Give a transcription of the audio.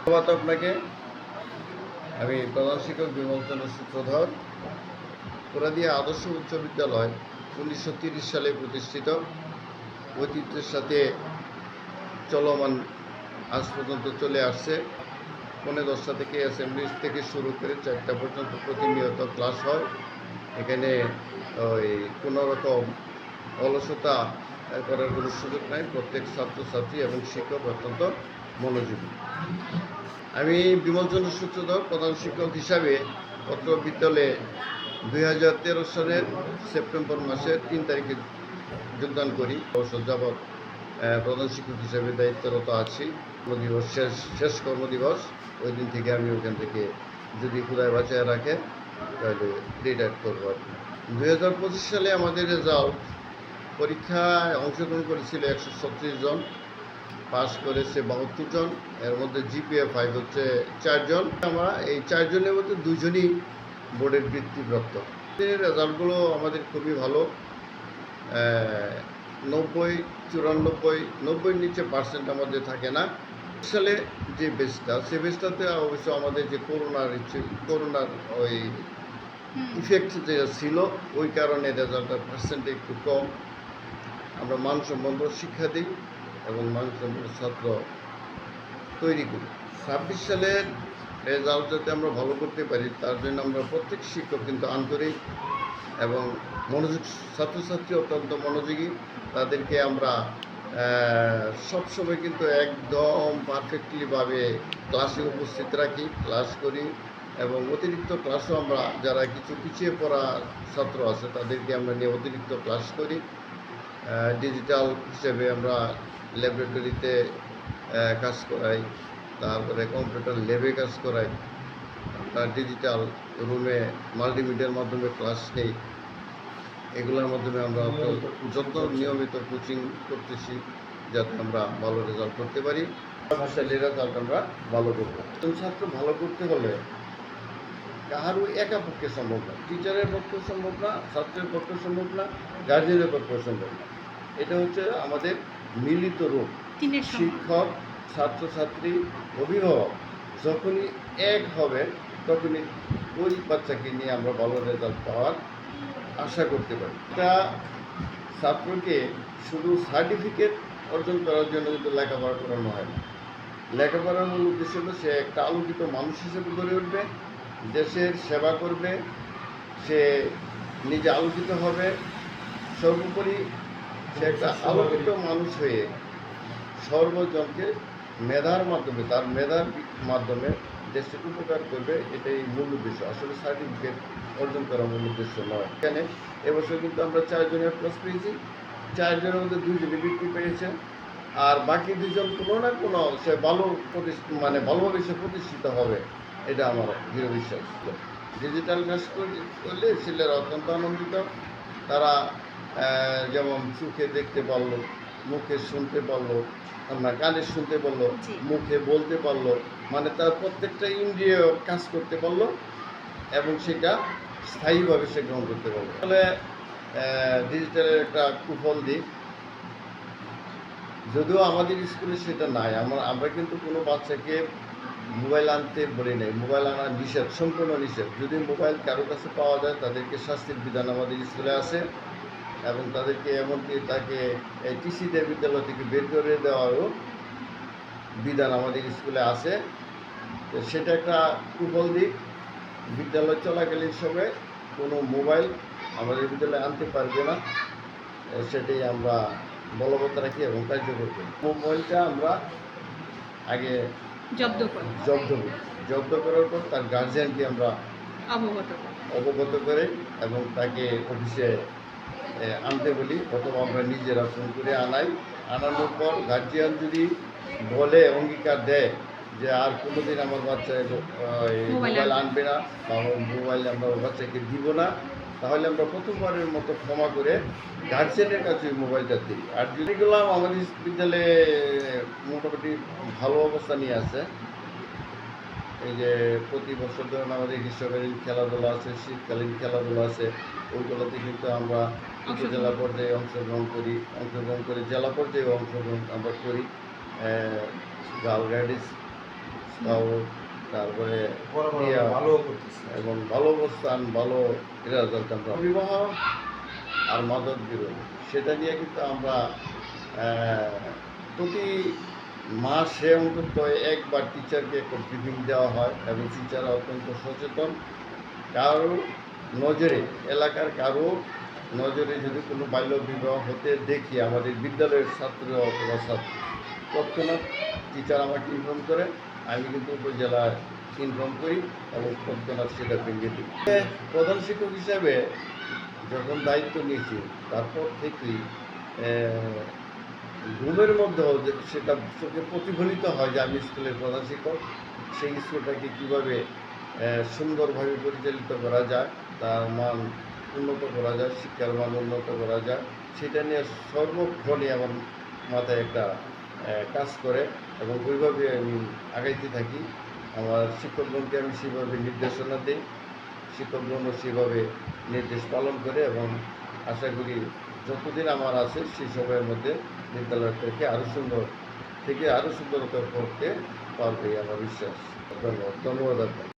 ধন্যবাদ আপনাকে। আমি প্রধান শিক্ষক বিমল চন্দ্র সূত্রধর পুরাদিয়া আদর্শ উচ্চ বিদ্যালয়, উনিশশো তিরিশ সালে প্রতিষ্ঠিত। ঐতিহ্যের সাথে চলমান আজ পর্যন্ত চলে আসছে। পৌনে দশটা থেকে অ্যাসেম্বলি থেকে শুরু করে চারটা পর্যন্ত প্রতিনিয়ত ক্লাস হয়। এখানে ওই কোনো রকম অলসতা করার কোনো সুযোগ নাই। প্রত্যেক ছাত্রছাত্রী এবং শিক্ষক অত্যন্ত মনোযোগী। আমি বিমলচন্দ্র সূত্রধর, প্রধান শিক্ষক হিসাবে পত্র বিদ্যালয়ে দুই হাজার তেরো সালের সেপ্টেম্বর মাসের তিন তারিখে যোগদান করি। যাবৎ প্রধান শিক্ষক হিসাবে দায়িত্বরত আছি। কর্মদিবস শেষ শেষ কর্মদিবস, ওই দিন থেকে আমি ওখান থেকে যদি খুদায় বাঁচায় রাখে, তাহলে রিটায়ার করব আর কি। দুই হাজার পঁচিশ সালে আমাদের রেজাল্ট পরীক্ষায় অংশগ্রহণ করেছিল একশো ছত্রিশ জন। পাস করেছে বাহাত্তর জন এর মধ্যে জিপিএ ফাইভ হচ্ছে চারজন আমরা এই চারজনের মধ্যে দুজনই বোর্ডের বৃত্তিপ্রাপ্ত। রেজাল্টগুলো আমাদের খুবই ভালো। নব্বই চুরানব্বই নব্বইয়ের নিচে পার্সেন্ট আমাদের থাকে না। সালে যে বেসটা সে বেসটাতে অবশ্য আমাদের যে করোনার ইচ্ছে- করোনার ওই ইফেক্ট যে ছিল ওই কারণে রেজাল্টের পার্সেন্ট একটু কম। আমরা মানসম্মত শিক্ষা দিই। এবং মানসম্মত ছাত্র তৈরি করি। ছাব্বিশ সালের রেজাল্ট যাতে আমরা ভালো করতে পারি, তার জন্য আমরা প্রত্যেক শিক্ষক কিন্তু আন্তরিক এবং মনোযোগ, ছাত্রছাত্রী অত্যন্ত মনোযোগী। তাদেরকে আমরা সবসময় কিন্তু একদম পারফেক্টলিভাবে ক্লাসে উপস্থিত রাখি ক্লাস করি এবং অতিরিক্ত ক্লাসও আমরা, যারা কিছু পিছিয়ে পড়া ছাত্র আছে, তাদেরকে আমরা নিয়ে অতিরিক্ত ক্লাস করি। ডিজিটাল হিসেবে আমরা ল্যাবরেটরিতে কাজ করাই তারপরে কম্পিউটার ল্যাবে কাজ করাই। আমরা ডিজিটাল রুমে মাল্টিমিডিয়ার মাধ্যমে ক্লাস নেই। এগুলোর মাধ্যমে আমরা যত নিয়মিত কোচিং করতেছি যাতে আমরা ভালো রেজাল্ট করতে পারি। রেজাল্ট আমরা ভালো করব। ছাত্র ভালো করতে হলে কাহারও একা পক্ষে সম্ভব না। টিচারের পক্ষে সম্ভব না ছাত্রের পক্ষে সম্ভব না গার্জেনের পক্ষে সম্ভব না। এটা হচ্ছে আমাদের মিলিত রূপ। শিক্ষক ছাত্রছাত্রী অভিভাবক যখনই এক হবে তখনই ওই বাচ্চাকে নিয়ে আমরা ভালো রেজাল্ট পাওয়ার আশা করতে পারি। এটা ছাত্রকে শুধু সার্টিফিকেট অর্জন করার জন্য কিন্তু লেখাপড়া করানো হয় না। লেখাপড়ার মূল উদ্দেশ্য হলো সে একটা আলোকিত মানুষ হিসেবে গড়ে উঠবে। দেশের সেবা করবে, সে নিজে আলোকিত হবে। সর্বোপরি সে একটা আলোকিত মানুষ হয়ে সর্বজনকে মেধার মাধ্যমে, তার মেধার মাধ্যমে দেশের উপকার করবে, এটাই মূল উদ্দেশ্য। আসলে সার্টিফিকেট অর্জন করা মূল উদ্দেশ্য নয়। এখানে এবছর কিন্তু আমরা চারজনের প্লাস পেয়েছি। চারজনের মধ্যে দুইজনে বৃত্তি পেয়েছে। আর বাকি দুজন কোনো না কোনো সে ভালো প্রতিষ্ঠিত মানে ভালোভাবে সে প্রতিষ্ঠিত হবে। এটা আমার দৃঢ় বিশ্বাস ডিজিটাল কাজ কর- করলে ছেলেরা অত্যন্ত আনন্দিত। তারা যেমন চোখে দেখতে পারল মুখে শুনতে পারল না কানে শুনতে পারল মুখে বলতে পারল মানে তার প্রত্যেকটা ইন্দ্রিয় কাজ করতে পারল এবং সেটা স্থায়ীভাবে সে গ্রহণ করতে পারল। তাহলে ডিজিটালের একটা কুফল দিক। যদিও আমাদের স্কুলে সেটা নাই আমরা আমরা কিন্তু কোনো বাচ্চাকে মোবাইল আনতে বলি নাই, মোবাইল আনা নিষেধ, সম্পূর্ণ নিষেধ। যদি মোবাইল কারও কাছে পাওয়া যায়, তাদেরকে শাস্তির বিধান আমাদের স্কুলে আছে এবং তাদেরকে এমনকি তাকে টিসি দেয় বিদ্যালয় থেকে বের করে দেওয়ারও বিধান আমাদের স্কুলে আছে। তো সেটা একটা কুফল দিক। বিদ্যালয় চলাকালীন সময় কোনো মোবাইল আমাদের বিদ্যালয়ে আনতে পারবে না। সেটাই আমরা বলবৎ রাখি এবং কার্যকর করি। মোবাইলটা আমরা আগে জব্দ করে। জব্দ করি। জব্দ করার পর তার গার্জিয়ানকে আমরা অবগত করে। অবগত করে এবং তাকে অফিসে আনতে বলি। অথবা আমরা নিজেরা ফোন করে আনাই। আনানোর পর গার্জিয়ান যদি বলে অঙ্গীকার দেয় যে আর কোনোদিন আমার বাচ্চা মোবাইল আনবে না বা মোবাইল আমরা বাচ্চাকে দিব না তাহলে আমরা প্রথমবারের মতো ক্ষমা করে গার্জেনের কাছে মোবাইলটা দিই। আর যদি গেলাম আমাদের বিদ্যালয়ে মোটামুটি ভালো অবস্থা নিয়ে আছে। এই যে প্রতি বছর ধরুন আমাদের গ্রীষ্মকালীন খেলাধুলা আছে শীতকালীন খেলাধুলা আছে ওইগুলোতে কিন্তু আমরা জেলা পর্যায়ে অংশগ্রহণ করি অংশগ্রহণ করে জেলা পর্যায়ে অংশগ্রহণ আমরা করি। গার্ল গাইডেন্স তাও তারপরে ভালো এবং ভালো অবস্থান ভালো রেজাল্ট আমরা বিবাহ আর মাদক বিরোধ। সেটা নিয়ে কিন্তু আমরা প্রতি মাসে অন্তত একবার টিচারকে একটা ব্রিফিং দেওয়া হয় এবং টিচাররা অত্যন্ত সচেতন। কারও নজরে এলাকার কারও নজরে যদি কোনো বাল্য বিবাহ হতে দেখি আমাদের বিদ্যালয়ের ছাত্র অথবা ছাত্র তৎক্ষণাৎ টিচার আমাকে ইনফর্ম করে আমি কিন্তু উপজেলায় ইনফর্ম করি এবং তৎক্ষণাৎ সেটা ভেঙে দিই। প্রধান শিক্ষক হিসাবে যখন দায়িত্ব নিয়েছি, তারপর থেকেই ঘুমের মধ্যেও সেটা চোখে প্রতিফলিত হয় যে আমি স্কুলের প্রধান শিক্ষক, সেই স্কুলটাকে কীভাবে সুন্দরভাবে পরিচালিত করা যায়, তার মান উন্নত করা যায়, শিক্ষার মান উন্নত করা যায়, সেটা নিয়ে সর্বক্ষণই আমার মাথায় একটা কাজ করে এবং ওইভাবে আমি আগাইতে থাকি। আমার শিক্ষকগণকে আমি সেভাবে নির্দেশনা দিই। শিক্ষকগণও সেভাবে নির্দেশ পালন করে এবং আশা করি যতদিন আমার আছে সেই সময়ের মধ্যে বিদ্যালয়টাকে আরও সুন্দর থেকে আরও সুন্দরতা করতে পারবে আমার বিশ্বাস। ধন্যবাদ। ধন্যবাদ আপনাকে।